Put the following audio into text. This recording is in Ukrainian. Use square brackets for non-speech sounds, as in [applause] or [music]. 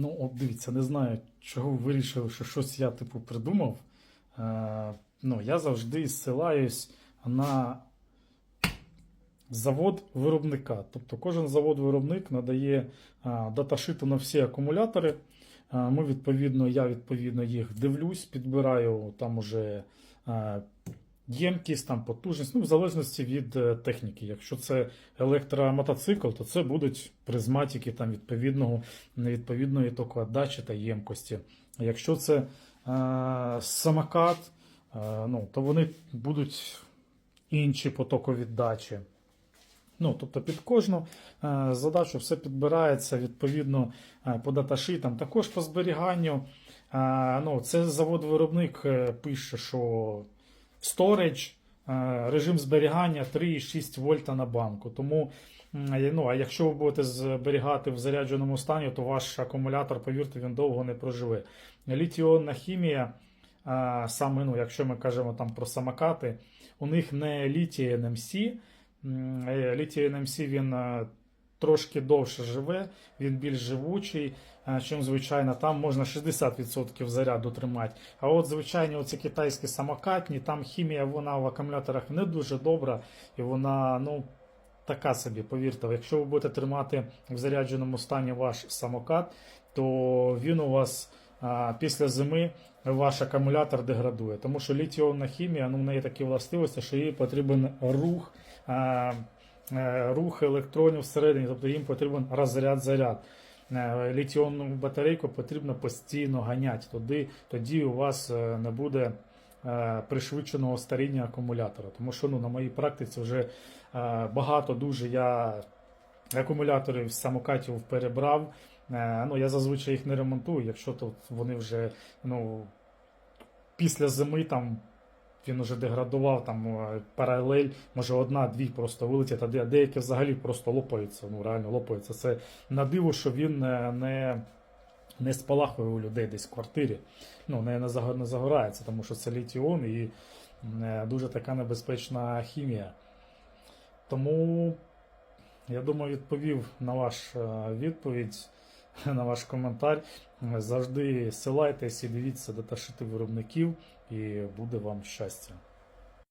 Ну, от дивіться, не знаю, чого ви вирішили, що щось я типу придумав. Е, ну, я завжди зсилаюсь на завод виробника. Тобто кожен завод-виробник надає е, даташити на всі акумулятори. Е, Ми відповідно, я відповідно їх дивлюсь, підбираю там уже е, ємкість, там потужність, ну, в залежності від е, техніки. Якщо це електромотоцикл, то це будуть призматики там відповідного відповідної токоотдачі та ємкості. Якщо це е, самокат, е, ну, то вони будуть інші потоковіддачі. Ну, тобто під кожну е, задачу все підбирається відповідно е, по даташитам. Також по зберіганню. Е, ну, це завод-виробник е, пише, що storage, е, режим зберігання 3,6 вольта на банку. Тому, ну, а якщо ви будете зберігати в зарядженому стані, то ваш акумулятор, повірте, він довго не проживе. Літіонна хімія, е, саме, ну, якщо ми кажемо там про самокати, у них не літій. М, е, Літій NMC він трошки довше живе, він більш живучий, е, чим звичайно, там можна 60% заряду тримати. А от звичайні оці китайські самокатні, там хімія вона в акумуляторах не дуже добра, і вона, ну. Така собі, повірте, якщо ви будете тримати в зарядженому стані ваш самокат, то він у вас а, після зими ваш акумулятор деградує. Тому що літіонна хімія, ну в неї такі властивості, що їй потрібен рух, а, е, рух електронів всередині, тобто їм потрібен розряд-заряд. Е, Літіонну батарейку потрібно постійно ганяти. Тоді, тоді у вас е, не буде пришвидшеного старіння акумулятора. Тому що ну, на моїй практиці вже багато дуже я акумуляторів з самокатів перебрав. Ну, я зазвичай їх не ремонтую, якщо то вони вже ну, після зими там. Він уже деградував там е, паралель, може одна-дві просто вилетять, а деякі взагалі просто лопаються. Ну реально лопаються. Це на диво, що він е, не, не спалахує у людей десь в квартирі. Ну, не, не загорається, тому що це літіон і е, дуже така небезпечна хімія. Тому я думаю, відповів на ваш е, відповідь, [laughs] на ваш коментар. Завжди силайтесь і дивіться даташити виробників, і буде вам щастя.